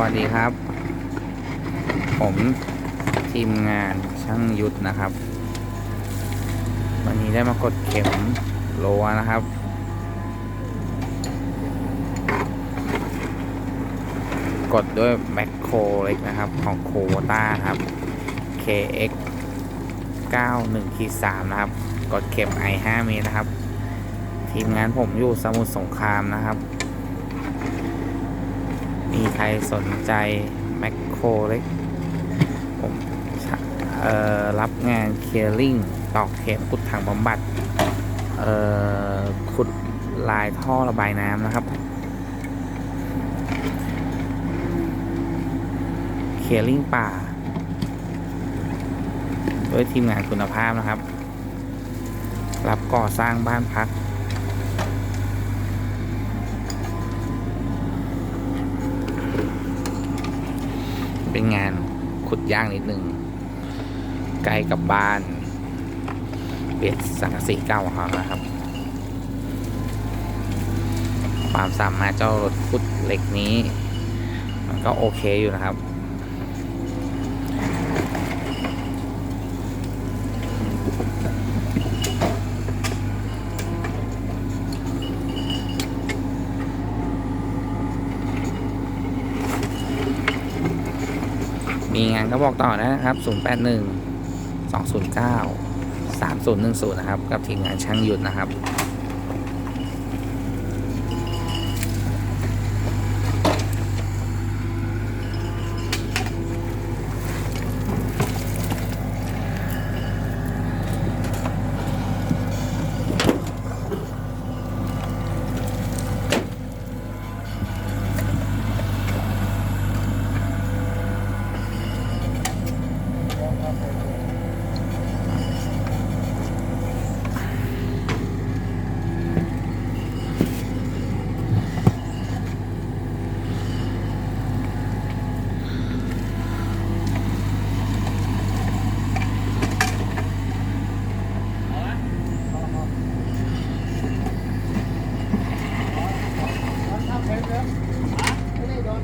วัสดีครับ ผมทีมงานช่างยุทธนะครับ วันนี้ได้มากดเข็มโลนะครับ กดด้วยแมคโครเล็กนะครับ ของโควต้าครับ KX 91ขีด3นะครับ กดเข็ม I 5เมตรนะครับ ทีมงานผมอยู่สมุทรสงครามนะครับ มีใครสนใจแมคโครเล็กผมรับงานเคลียร์ลิงตอกเข็มขุดถังบำบัดขุดลายท่อระบายน้ำนะครับ เคลียร์ลิงป่า ด้วยทีมงานคุณภาพนะครับ รับก่อสร้างบ้านพัก เป็นงานขุดย่างนิดหนึ่งใกล้กับบ้านเป็ดสังกะสีเก่าของเขานะครับ ความสามารถเจ้ารถขุดเหล็กนี้ มันก็โอเคอยู่นะครับ มีงานก็บอกต่อนะครับ 081 209 3010 นะครับ กับทีมงานช่างหยุดนะครับ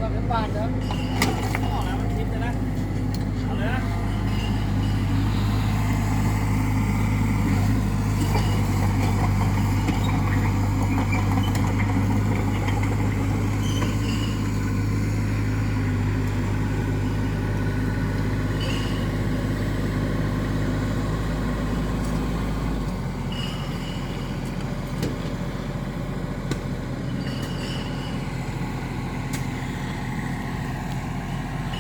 我们办的。